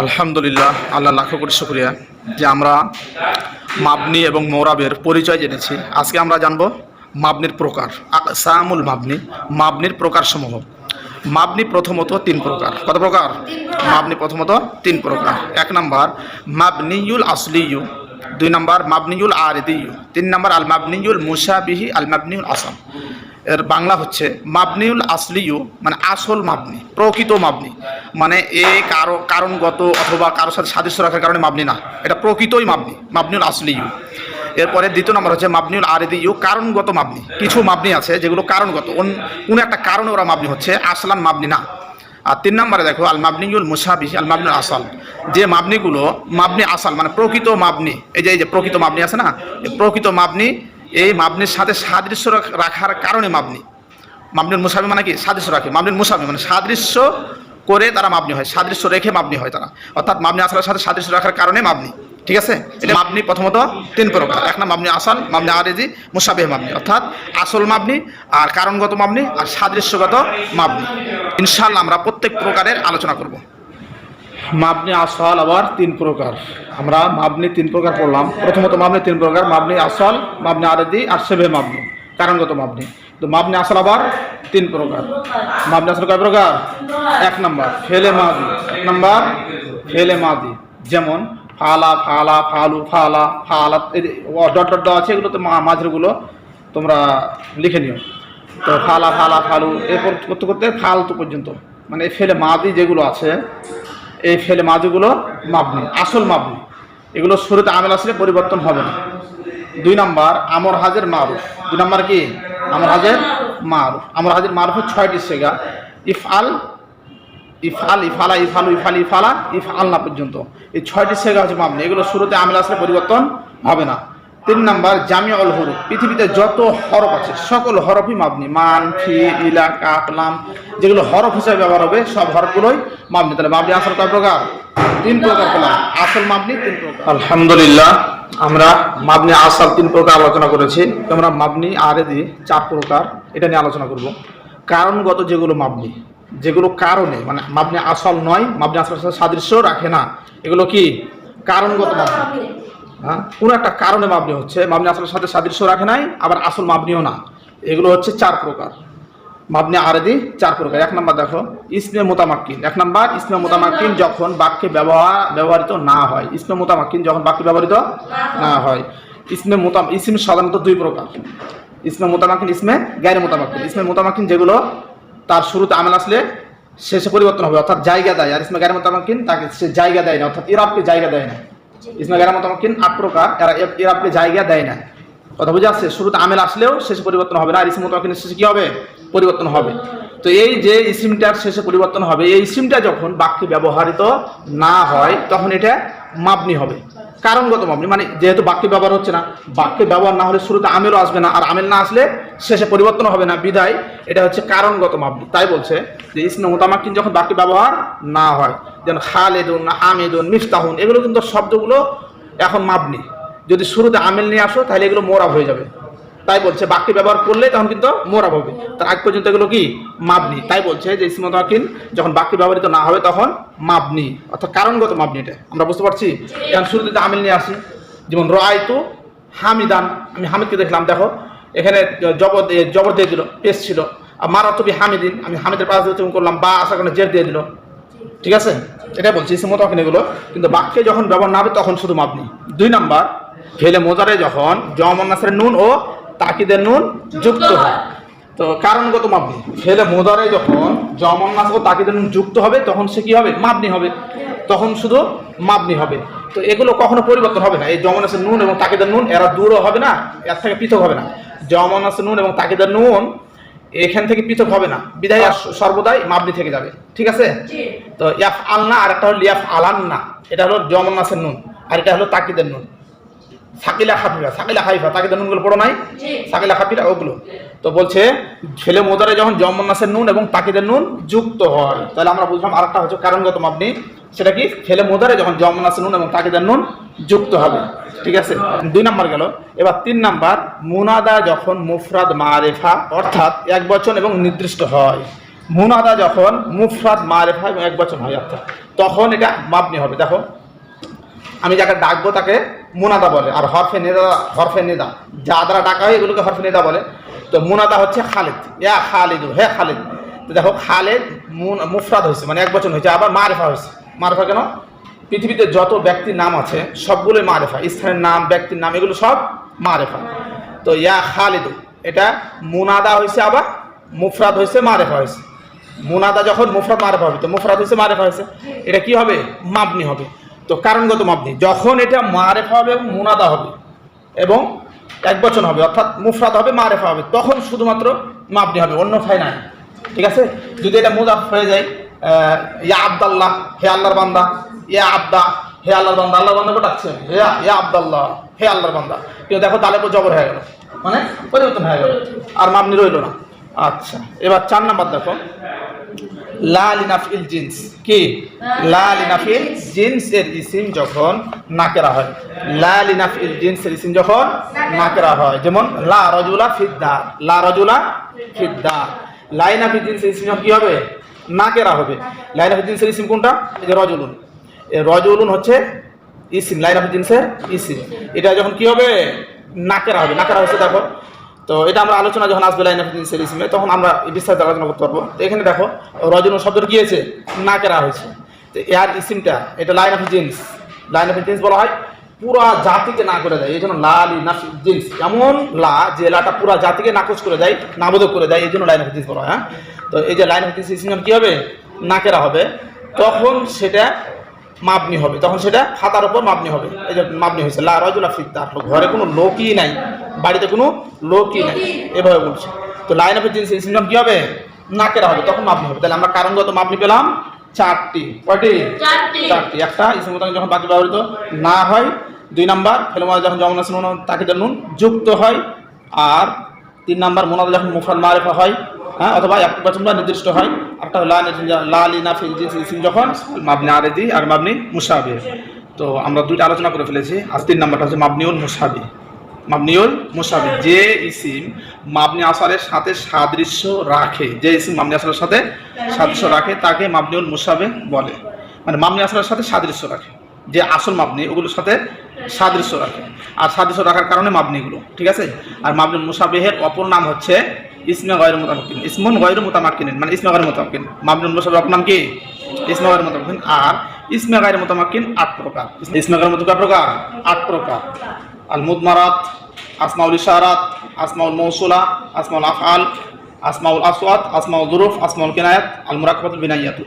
আলহামদুলিল্লাহ আল্লাহ লাখো কোটি শুক্রিয়া যে আমরা মাবনি এবং মৌরাবের পরিচয় জেনেছি। আজকে আমরা জানব মাবনির প্রকার সামুল মাবনি মাবনির প্রকারসমূহ। মাবনি প্রথমত তিন প্রকার। কত প্রকার? মাবনি প্রথমত তিন প্রকার। এক নাম্বার মাবনিউল আসলিয়ু। দুই নাম্বার মাবনিউল আরেদিয়ু। তিন নম্বর আল মাবনিউল মুসাবিহি আল মাবনিউল আসাম। এর বাংলা হচ্ছে মাবনিউল আসলিউ মানে আসল মাবনি, প্রকৃত মাবনি। মানে এ কারও কারণগত অথবা কারোর সাথে সাদৃশ্য রাখার কারণে মাবনি না। এটা প্রকৃতই মাবনি, মাবনিউল আসলিউ। এরপরে দ্বিতীয় নম্বর হচ্ছে মাবনিউল আরেদি ইউ কারণগত মাবনি। কিছু মাবনি আছে যেগুলো কারণগত। কোনো একটা কারণে ওরা মাবনি হচ্ছে আসলান মাবনি না। আর তিন নম্বরে দেখো, আল মাবনিউল মুসাবি আল মাবনুল আসাল। যে মাবনিগুলো মাবনি আসাল মানে প্রকৃত মাবনি। এই যে এই যে প্রকৃত মাবনি আছে না? প্রকৃত মাবনি এই মাবনির সাথে সাদৃশ্য রাখ- রাখার কারণে মাবনি। মাবনুল মুসাবি মানে কি? সাদৃশ্য রাখে। মাবনুল মুসাবি মানে সাদৃশ্য করে তারা মাবনি হয়। সাদৃশ্য রেখে মাবনি হয় তারা। অর্থাৎ মাবনি আসার সাথে সাদৃশ্য রাখার কারণে মাবনি। ঠিক আছে? এটা মাবনি প্রথমত তিন প্রকার। এক না মাবনি আসাল মাবনি আরেজি মুসাবিহ মাবনি। অর্থাৎ আসল মাবনি আর কারণগত মাবনি আর সাদৃশ্যগত মাবনি। ইনশাল্লাহ আমরা প্রত্যেক প্রকারের আলোচনা করব। মাবনি আসল আবার তিন প্রকার। আমরা মাবনি তিন প্রকার পড়লাম। প্রথমত মাবনি তিন প্রকার, মাবনি আসল মাবনি আরেদি আর সেভে মাবনি, কারণগত মাবনি। তো মাবনি আসল আবার তিন প্রকার। মাবনি আসল কয় প্রকার? এক নাম্বার, ফেলে মাদি। এক নম্বর, ফেলে মাদি। যেমন, ফালা ফালা, ফালু, ফালা ফালা ডট ডট আছে এগুলো তো মাঝেরগুলো তোমরা লিখে নিও। তো ফালা ফালা, ফালু, এরপর করতে করতে ফালতু পর্যন্ত। মানে ফেলে মাদি যেগুলো আছে এই ফেলে মাজুগুলো মাবনি, আসল মাবনি। এগুলো শুরুতে আমেল আসলে পরিবর্তন হবে না। দুই নাম্বার, আমর হাজের মারুফ। দুই নাম্বার কি? আমর হাজের মারুফ। আমর হাজের মারুফের ছয়টি সেগা। ইফ আল ইফালা ইফালু ইফাল ইফালা ইফ আল্লাহ পর্যন্ত। এই ছয়টি সেগা হচ্ছে মামনি এগুলো শুরুতে আমেল আসলে পরিবর্তন হবে না। তিন নাম্বার জামিয়া অল হরুফ। পৃথিবীতে যত হরফ আছে, সকল হরফই মাবনি। মান ফি ইলা, কাফ, লাম, যেগুলো হরফ হিসাবে ব্যবহার হবে, সব হরফগুলোই মাবনি। তাহলে মাবনি আসল কয় প্রকার? তিন প্রকার পেলাম আসল মাবনি, তিন প্রকার। আলহামদুলিল্লাহ, আমরা মাবনি, আসল তিন প্রকার আলোচনা করেছি। আমরা মাবনি, আরেদি, চার প্রকার, এটা নিয়ে আলোচনা করব। কারণগত যেগুলো মাবনি, যেগুলো কারণে মানে মাবনি আসল নয়, মাবনি আসল সাদৃশ্য রাখে না। এগুলো কি? কারণগত মাবনি। হ্যাঁ? কোনো একটা কারণে মাবনি হচ্ছে। মাবনি আসলের সাথে সাদৃশ্য রাখে নাই, আবার আসল মাবনিও না। এগুলো হচ্ছে চার প্রকার। মাবনি আরেদি, চার প্রকার। এক নম্বর দেখো, ইসমে মোতামাক্কিন। এক নাম্বার, ইসমে মোতামাক্কিন যখন বাক্যে ব্যবহার, ব্যবহৃত না হয়। ইসমে মোতামাক্কিন যখন বাক্যে ব্যবহৃত না হয়। ইসমে মোতাম ইসম সাধারণত দুই প্রকার। ইসমে মোতামাক্কিন, ইসমে গায়ের মোতামাক্কিন। ইসমে মোতামাক্কিন যেগুলো, তার শুরুতে আমেল আসলে শেষে পরিবর্তন হবে, অর্থাৎ জায়গা দেয়। আর ইসমে গায়ের মোতামাক্কিন, তাকে সে জায়গা দেয় না, অর্থাৎ ইরাবকে জায়গা দেয় না। আট প্রকার, এরা এ- ইরাবকে জায়গা দেয় না। কথা বুঝে আসছে? শুরুতে আমেল আসলেও শেষে পরিবর্তন হবে না, আর ইসিম শেষে কি হবে? পরিবর্তন হবে। তো এই যে ইসিমটার শেষে পরিবর্তন হবে, এই ইসিমটা যখন বাক্যে না হয়, তখন এটা মাবনি হবে। কারণগত মাবনি মানে যেহেতু বাক্যে ব্যবহার হচ্ছে না, বাক্যে ব্যবহার না হলে শুরুতে আমেলও আসবে না, আর আমেল না আসলে শেষে পরিবর্তন হবে না, বিদায়। এটা হচ্ছে কারণগত মাবনি। তাই বলছে যে ইসমে মোতামাক্কিন যখন বাক্যে ব্যবহার না হয় যেমন খালেদুন আমেদুন মিফতাহুন, এগুলো কিন্তু শব্দগুলো এখন মাবনি। যদি শুরুতে আমেল নিয়ে আসো, তাহলে এগুলো মোরাব হয়ে যাবে। তাই বলছে, বাক্যে ব্যবহার করলে তখন কিন্তু মোরাব হবে। তার আগ পর্যন্ত এগুলো কি? মাবনি। তাই বলছে যে ইসমে মোতামাক্কিন যখন বাক্যে ব্যবহৃত না হবে তখন মাবনি, অর্থাৎ কারণগত মাবনি এটা। আমরা বুঝতে পারছি? এখন শুরুতে যদি আমেল নিয়ে আসি। যেমন, রআইতু হামিদান। আমি হামিদকে দেখলাম, দেখো। এখানে জবর জবর দিয়ে দিল, পেশ ছিল। আর মারাতবি হামিদিন। আমি হামিদের পাশ দিয়ে করলাম, বা আশা করে জের দিয়ে দিল। ঠিক আছে? এটাই বলছি ইসমত তখন এগুলো। কিন্তু বাক্যে যখন ব্যবহার না হবে তখন শুধু মাপনি। দুই নাম্বার ফেলে মোজারে যখন জমন নাসের নুন ও তাকিদের নুন যুক্ত হয়। তো কারণগত মাপনি। ফেলে মোজারে যখন জমন নাস ও তাকিদের নুন যুক্ত হবে তখন সে কি হবে? মাপনি হবে। তখন শুধু মাপনি হবে। তো এগুলো কখনো পরিবর্তন হবে না। এই জমন আছে নুন এবং তাকিদের নুন এরা দূরও হবে না এর থেকে পৃথক হবে না। জমন নুন এবং তাকিদের নুন এখান থেকে পৃথক হবে না। বিদায় আর সর্বদাই মাবনি থেকে যাবে। ঠিক আছে? তো ইয়াফ আলনা আর একটা হলো লিয়াফ আলান্না এটা হলো জমন নাসের নুন। আর এটা হলো তাকিদের নুন। সাকিলা খাফিফা সাকিলা খাইফা তাকিদের নুনগুলো পড়ো নাই? সাকিলা খাফিরা ওগুলো। তো বলছে ছেলে মোদারে যখন জমন নাসের নুন এবং তাকিদের নুন যুক্ত হয় তাহলে আমরা বুঝলাম আরেকটা হচ্ছে কারণগত মাবনি সেটা কি? ছেলে মোদারে যখন জমন নাসের নুন এবং তাকিদের নুন যুক্ত হবে। ঠিক আছে? দুই নাম্বার গেল। এবার তিন নাম্বার মুনাদা যখন মুফরাদ মারেফা অর্থাৎ এক বচন এবং নির্দিষ্ট হয়। মুনাদা যখন মুফরাদ মারেফা এবং এক বচন হয় অর্থাৎ। তখন এটা মাবনি হবে। দেখো আমি যাকে ডাকবো তাকে মুনাদা বলে, আর হরফে নেদা হরফে নেদা। যা দ্বারা ডাকা হয়, এগুলোকে হরফে নেদা বলে। তো মুনাদা হচ্ছে খালিদ। ইয়া খালিদু, হে খালিদ। তো দেখো, খালেদ মুফরাদ হয়েছে মানে এক বচন হয়েছে, আবার মারেফা হয়েছে। মারেফা কেন? পৃথিবীতে যত ব্যক্তির নাম আছে, সবগুলোই মারেফা। স্থানের নাম, ব্যক্তির নাম, এগুলো সব মারেফা। তো ইয়া খালিদু, এটা মুনাদা হয়েছে আবার, মুফরাদ হয়েছে, মারেফা হয়েছে। মুনাদা যখন মুফরাদ, মারেফা হবে, তো মুফরাদ হয়েছে, মারেফা হয়েছে। এটা কি হবে? মাবনি হবে। তো কারণগত মাবনি যখন এটা মারেফা হবে এবং মুনাদা হবে এবং এক বচন হবে, অর্থাৎ মুফরাদ হবে, মারেফা হবে, তখন শুধুমাত্র মাবনি হবে অন্যথায় নাই। ঠিক আছে? যদি এটা মুদাফ হয়ে যায় ইয়া আবদাল্লাহ, হে আল্লাহর বান্দা, ইয়া আবদা, হে আল্লাহর বান্দা আল্লাহর বান্দা ডাকছে হে ইয়া আবদাল্লাহ, হে আল্লাহর বান্দা। কিন্তু দেখো পর জবর হয়ে গেল। মানে পরিবর্তন হয়ে গেল। আর মাবনি রইল না। আচ্ছা এবার চার নাম্বার দেখো। লা লিনাফিল জিন্স। কি? লা লিনাফিল জিন্সের ইসিম যখন নাকেরা হয়। লা লিনাফিল জিন্সের ইসিম যখন নাকেরা হয়। যেমন, লা রজুলা ফিদ্দা। লা রজুলা ফিদ্দা। লাইনাফিল জিন্সের ইসিম কি হবে? নাকেরা হবে। লাইনাফিল জিন্সের ইসিম কোনটা? এই যে রজুলুন। রজুলুন হচ্ছে ইসিম। লাইনাফিল জিন্সের ইসিম। এটা যখন কি হবে? নাকেরা হবে। নাকেরা হচ্ছে দেখো। তো এটা আমরা আলোচনা যখন আসবে লাইন অফ তখন আমরা বিস্তারিত আলোচনা করতে পারব। তো এখানে দেখো, রজন শব্দটা কি হয়েছে? না কেরা হয়েছে। তো এর ইসিমটা, এটা line of jeans line of jeans বলা হয়, পুরা জাতিকে না করে দেয়। এই জন্য লাল জিন্স এমন লা যে লাটা পুরা জাতিকে নাকচ করে দেয়, নাবোধক করে দেয়, এই জন্য লাইন অফ জিন্স বলা হয় হ্যাঁ? তো এই যে লাইন অফ জিন্স ইসিম কি হবে? নাকেরা হবে। তখন সেটা মাপনি হবে। তখন সেটা খাতার উপর মাপনি হবে। এই যে মাপনি হয়েছে। লা রজুলা ফিদ্দা ঘরে কোনো লোকই নাই। বাড়িতে কোনো লোকই নাই। এভাবে বলছে। তো লাইন অফ জিনিস সিস্টেম কি হবে? নাকেরা হবে। তখন মাপনি হবে। তাহলে আমরা কারণগত মাপনি পেলাম চারটি। কয়টি? চারটি। একটা ইসিম মোতাবেক যখন বাকি ব্যবহৃত না হয় দুই নাম্বার ফেলমা যখন জমন আসন তাকে নুন যুক্ত হয় আর তিন নাম্বার মোনাদা যখন মুফাদ মারেফা হয় হ্যাঁ অথবা এক বচন বা নির্দিষ্ট হয়। একটা হলো লা নির্দিষ্ট- লা লিনা ফিল জিন্স ইসিম যখন মাবনি আরেদি আর মাবনি মুসাবি। তো আমরা দুইটা আলোচনা করে ফেলেছি। আজ তিন নাম্বারটা হচ্ছে মাবনিউল মুসাবি। মাবনিউল মুসাবি যে ইসিম মাবনি আসারের সাথে সাদৃশ্য রাখে। যে ইসিম মাবনি আসারের সাথে সাদৃশ্য রাখে তাকে মাবনিউল মুসাবে বলে। মানে মাবনি আসারের সাথে সাদৃশ্য রাখে। যে আসল মাবনি ওগুলোর সাথে সাদৃশ্য রাখে। আর সাদৃশ্য রাখার কারণে মাবনিগুলো ঠিক আছে? আর মাবনুল মুসাবিহের অপর নাম হচ্ছে ইসমে গয়ের মোতামাক্কিন। ইসমুন গয়ের মোতামাক্কিন মানে ইসমে গয়ের মোতামাক্কিন। মাবনুল মুসাবির অপর নাম কি? ইসমে গয়ের মোতামাক্কিন। আর ইসমে গায়ের মোতামাক্কিন আট প্রকার। ইসমে মতো কয় প্রকার? আট প্রকার। আল মুদমারাত আসমাউল ইশারাত, আসমাউল মৌসুলা, আসমাউল আফআল, আসমাউল আসওয়াত, আসমাউল জুরুফ, আসমাউল কিনায়াত আল মুরাকাবাতুল বিনাইয়াত।